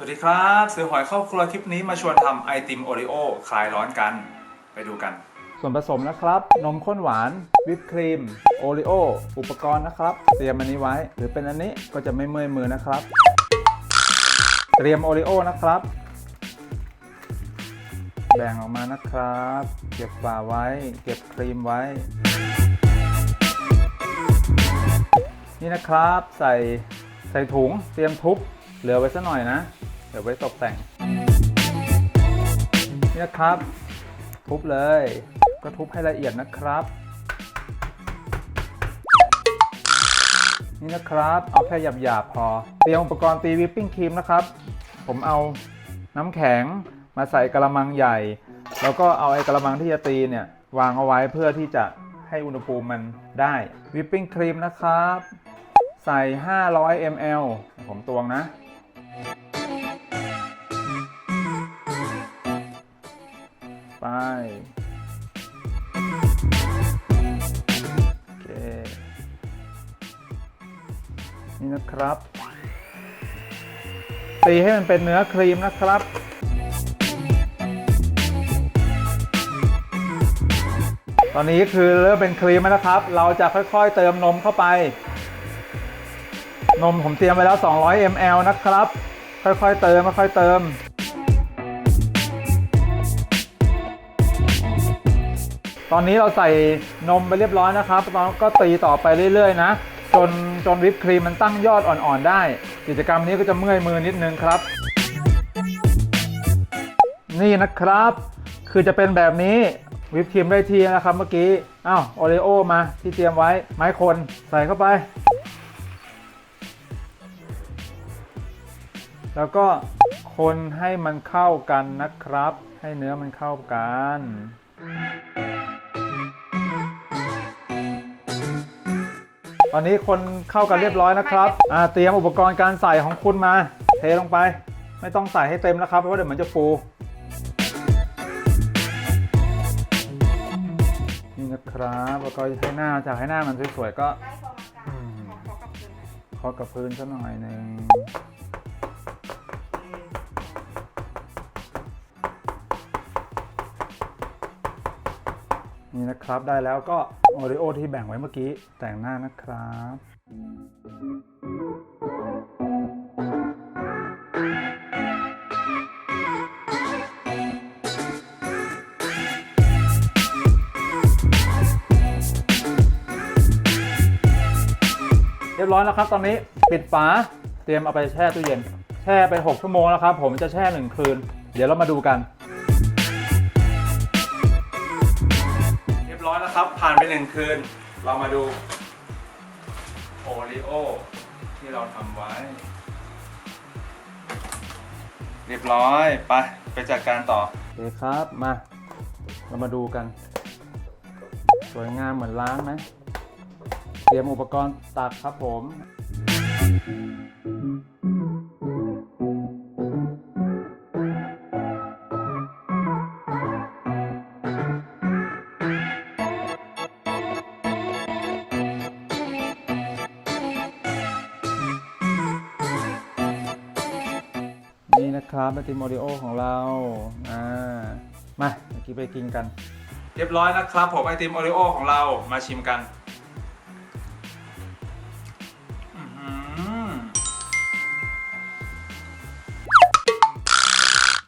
สวัสดีครับซื้อหอยเข้าครัวคลิปนี้มาชวนทำไอติมโอริโอคลายร้อนกัน ไปดูกัน ส่วนผสมนะครับ นมข้นหวาน วิปครีม โอริโอ อุปกรณ์นะครับ เตรียมอันนี้ไว้ หรือเป็นอันนี้ก็จะไม่เมื่อยมือนะครับ เตรียมโอริโอนะครับ แบ่งออกมานะครับ เก็บฝาไว้ เก็บครีมไว้ นี่นะครับ ใส่ใส่ถุง เตรียมทุบ เหลือไว้สักหน่อยนะ เดี๋ยวไว้ตกแต่ง นี่นะครับ ทุบเลย ก็ทุบให้ละเอียดนะครับ นี่นะครับ เอาแค่หยาบๆพอ เตรียมอุปกรณ์ตีวิปปิ้งครีมนะครับ ผมเอาน้ำแข็งมาใส่กระมังใหญ่ แล้วก็เอาไอ้กระมังที่จะตีเนี่ย วางเอาไว้เพื่อที่จะให้อุณหภูมิมันได้วิปปิ้งครีมนะครับ ใส่ 500 ml ผมตวงนะ โอเค นี่นะครับ ตีให้มันเป็นเนื้อครีมนะครับตอนนี้คือเริ่มเป็นครีมแล้วนะครับ เราจะค่อยๆเติมนมเข้าไป นมผมเตรียมไว้แล้ว 200 ml นะครับ ค่อยๆเติมค่อยๆเติม ตอนนี้เราใส่นมไปเรียบร้อยนะครับตอนก็ตีต่อไปเรื่อยๆ นะ จนจนวิปครีมมันตั้งยอดอ่อนๆ ได้ กิจกรรมนี้ก็จะเมื่อยมือนิดนึงครับ นี่นะครับ คือจะเป็นแบบนี้วิปครีมได้ทีนะครับเมื่อกี้อ้าวโอเรโอมาที่เตรียมไว้ไม้คนใส่เข้าไป แล้วก็คนให้มันเข้ากันนะครับ ให้เนื้อมันเข้ากัน ตอนนี้คนเข้ากันเรียบร้อยนะครับอ่าเตรียมอุปกรณ์การใส่ของคุณมา เทลงไป ไม่ต้องใส่ให้เต็มนะครับเพราะว่าเดี๋ยวมันจะฟูนี่นะครับแล้วก็ให้หน้าจากให้หน้ามันสวยๆก็ได้พอมากันขอขอกับคืนนะเคาะกับพื้นสักหน่อยหนึ่ง นี่นะครับได้แล้วก็โอริโอที่แบ่งไว้เมื่อกี้แต่งหน้านะครับเรียบร้อยแล้วครับตอนนี้ปิดฝาเตรียมเอาไปแช่ตู้เย็น แช่ไป 6 ชั่วโมงแล้วครับ ผมจะแช่ 1 คืน เดี๋ยวเรามาดูกัน ผ่านไป1คืน เรามาดูโอริโอที่เราทำไว้ เรียบร้อย ไป ไปจัดการต่อโอเคครับมา เรามาดูกัน สวยงามเหมือนร้านไหมเตรียมอุปกรณ์ตักครับผม นี่นะครับไอติมโอริโอของเราอ่ามาเมื่อกี้ไปกินกัน เรียบร้อยนะครับผมไอติมโอริโอของเรามาชิมกัน